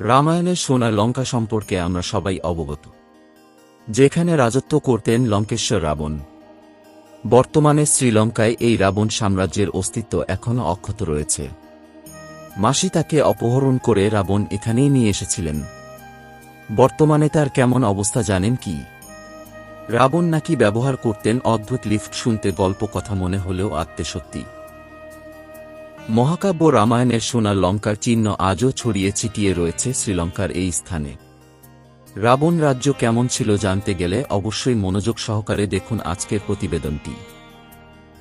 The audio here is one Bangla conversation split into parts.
রামায়ণের সোনা লঙ্কা সম্পর্কে আমরা সবাই অবগত। যেখানে রাজত্ব করতেন লঙ্কেশ্বর রাবণ। বর্তমানে শ্রীলঙ্কায় এই রাবণ সাম্রাজ্যের অস্তিত্ব এখনও অক্ষত রয়েছে। মাসি তাকে অপহরণ করে রাবণ এখানেই নিয়ে এসেছিলেন। বর্তমানে তার কেমন অবস্থা জানেন কি? রাবণ নাকি ব্যবহার করতেন অদ্ভুত লিফট শুনতে গল্প কথা মনে হলেও আত্মে সত্যি মহাকাব্য রামায়ণের সোনার লঙ্কার চিহ্ন আজও ছড়িয়ে ছিটিয়ে রয়েছে শ্রীলঙ্কার এই স্থানে। রাবণ রাজ্য কেমন ছিল জানতে গেলে অবশ্যই মনোযোগ সহকারে দেখুন আজকের প্রতিবেদনটি।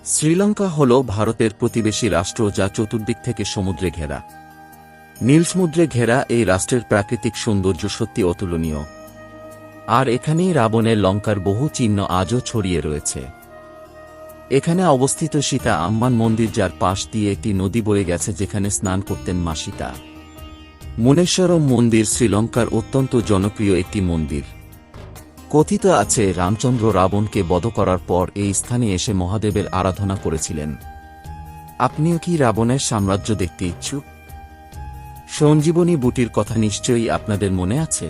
শ্রীলঙ্কা হল ভারতের প্রতিবেশী রাষ্ট্র যা চতুর্দিক থেকে সমুদ্রে ঘেরা। নীল সমুদ্রে ঘেরা এই রাষ্ট্রের প্রাকৃতিক সৌন্দর্য সত্যি অতুলনীয়। আর এখানেই রাবণের লঙ্কার বহু চিহ্ন আজও ছড়িয়ে রয়েছে। এখানে অবস্থিত সীতা আম্মান মন্দির যার পাশ দিয়ে একটি নদী বয়ে গেছে যেখানে স্নান করতেন মা সীতা। মুনেশ্বরম মন্দির শ্রীলঙ্কার অত্যন্ত জনপ্রিয় একটি মন্দির। কথিত আছে, রামচন্দ্র রাবণকে বধ করার পর এই স্থানে এসে মহাদেবের আরাধনা করেছিলেন। আপনিও কি রাবণের সাম্রাজ্য দেখতে ইচ্ছুক? সঞ্জীবনী বুটির কথা নিশ্চয়ই আপনাদের মনে আছে?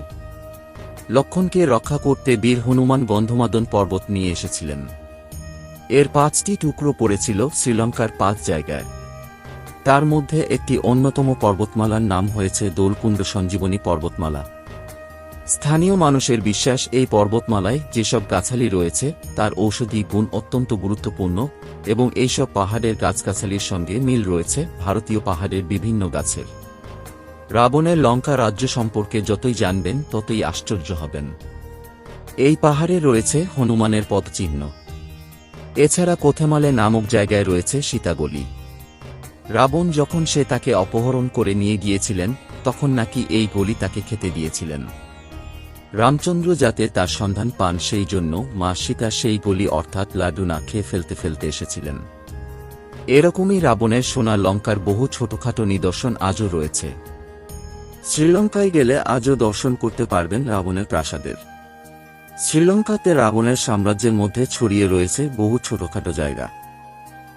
লক্ষণকে রক্ষা করতে বীর হনুমান গন্ধমাদন পর্বত নিয়ে এসেছিলেন। এর পাঁচটি টুকরো পড়েছিল শ্রীলঙ্কার পাঁচ জায়গায়। তার মধ্যে একটি অন্যতম পর্বতমালার নাম হয়েছে দোলকুণ্ড সঞ্জীবনী পর্বতমালা। স্থানীয় মানুষের বিশ্বাস এই পর্বতমালায় যেসব গাছালি রয়েছে, তার ঔষধি গুণ অত্যন্ত গুরুত্বপূর্ণ এবং এইসব পাহাড়ের গাছগাছালির সঙ্গে মিল রয়েছে ভারতীয় পাহাড়ের বিভিন্ন গাছের। রাবণের লঙ্কা রাজ্য সম্পর্কে যতই জানবেন, ততই আশ্চর্য হবেন। এই পাহাড়ে রয়েছে হনুমানের পদচিহ্ন এছাড়া কোথেমালে নামক জায়গায় রয়েছে সীতাগলি রাবণ যখন সে তাকে অপহরণ করে নিয়ে গিয়েছিলেন, তখন নাকি এই গলি তাকে খেতে দিয়েছিলেন। রামচন্দ্র যাতে তার সন্ধান পান সেই জন্য মা সীতা সেই গলি অর্থাৎ লাডু না খেয়ে ফেলতে ফেলতে এসেছিলেন। এরকমই রাবণের সোনা লঙ্কার বহু ছোটখাটো নিদর্শন আজও রয়েছে। শ্রীলঙ্কায় গেলে আজও দর্শন করতে পারবেন রাবণের প্রাসাদের। শ্রীলঙ্কাতে রাবণের সাম্রাজ্যের মধ্যে ছড়িয়ে রয়েছে বহু ছোটখাটো জায়গা।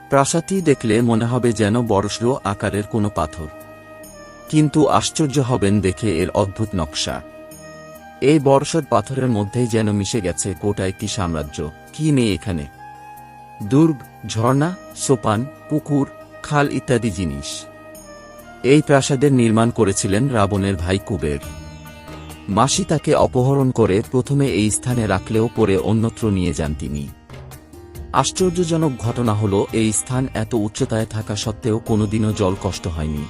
প্রাসাদটি দেখলে মনে হবে যেন বড়সড় আকারের কোনো পাথর। কিন্তু আশ্চর্য হবেন দেখে এর অদ্ভুত নকশা। এই বড়সড় পাথরের মধ্যেই যেন মিশে গেছে গোটা একটি সাম্রাজ্য। কি নেই এখানে? দুর্গ, ঝর্ণা, সোপান, পুকুর, খাল ইত্যাদি জিনিস। এই প্রাসাদের নির্মাণ করেছিলেন রাবণের ভাই কুবের। মাসি তাকে অপহরণ করে প্রথমে এই স্থানে রাখলেও পরে অন্যত্র নিয়ে যান তিনি। আশ্চর্যজনক ঘটনা হল, এই স্থান এত উচ্চতায় থাকা সত্ত্বেও কোনোদিনও জল কষ্ট হয়নি।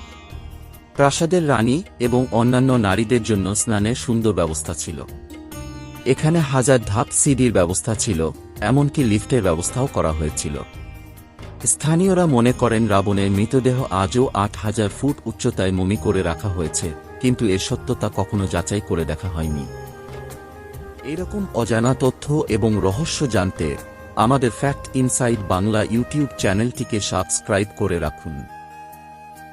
প্রাসাদের রানী এবং অন্যান্য নারীদের জন্য স্নানের সুন্দর ব্যবস্থা ছিল। এখানে হাজার ধাপ সিডির ব্যবস্থা ছিল, এমনকি লিফটের ব্যবস্থাও করা হয়েছিল। স্থানীয়রা মনে করেন, রাবণের মৃতদেহ আজও আট হাজার ফুট উচ্চতায় মমি করে রাখা হয়েছে। কিন্তু এর সত্যতা কখনো যাচাই করে দেখা হয়নি। এরকম অজানা তথ্য এবং রহস্য জানতে আমাদের ফ্যাক্ট ইনসাইড বাংলা ইউটিউব চ্যানেলটিকে সাবস্ক্রাইব করে রাখুন।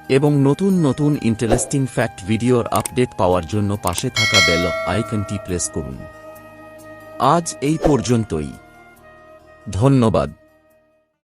এবং নতুন নতুন ইন্টারেস্টিং ফ্যাক্ট ভিডিওর আপডেট পাওয়ার জন্য পাশে থাকা বেল আইকনটি প্রেস করুন। আজ এই পর্যন্তই। ধন্যবাদ।